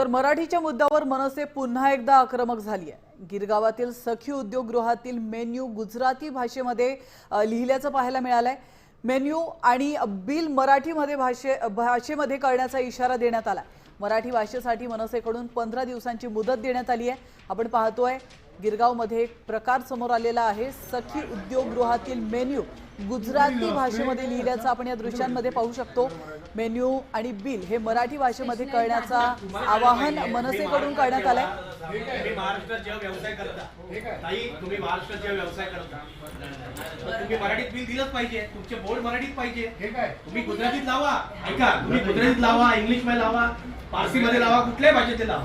तर मराठीच्या मुद्द्यावर मनसे पुन्हा एकदा आक्रमक झाली आहे गिरगावातील सखी उद्योगगृहातील मेन्यू गुजराती भाषेमध्ये लिहिल्याचं पाहायला मिळालंय. मेन्यू आणि बिल मराठीमध्ये भाषे भाषेमध्ये करण्याचा इशारा देण्यात आला मराठी भाषेसाठी मनसेकडून पंधरा दिवसांची मुदत देण्यात आली आहे आपण पाहतोय गिरगावमध्ये एक प्रकार समोर आलेला आहे. सखी उद्योगगृहातील मेन्यू गुजराती भाषेमध्ये लिहिल्याचं आपण या दृश्यांमध्ये पाहू शकतो. मेन्यू आणि बिल हे मराठी भाषेमध्ये करण्याचा आवाहन मनसेकडून करण्यात आलंय. तुम्ही मराठीत बिल दिलंच पाहिजे तुमचे बोर्ड मराठीत पाहिजे. तुम्ही गुजरातीत लावा ऐका तुम्ही गुजरातीत लावा इंग्लिशमध्ये लावा पारसी मध्ये लावा कुठल्याही भाषेत लावा.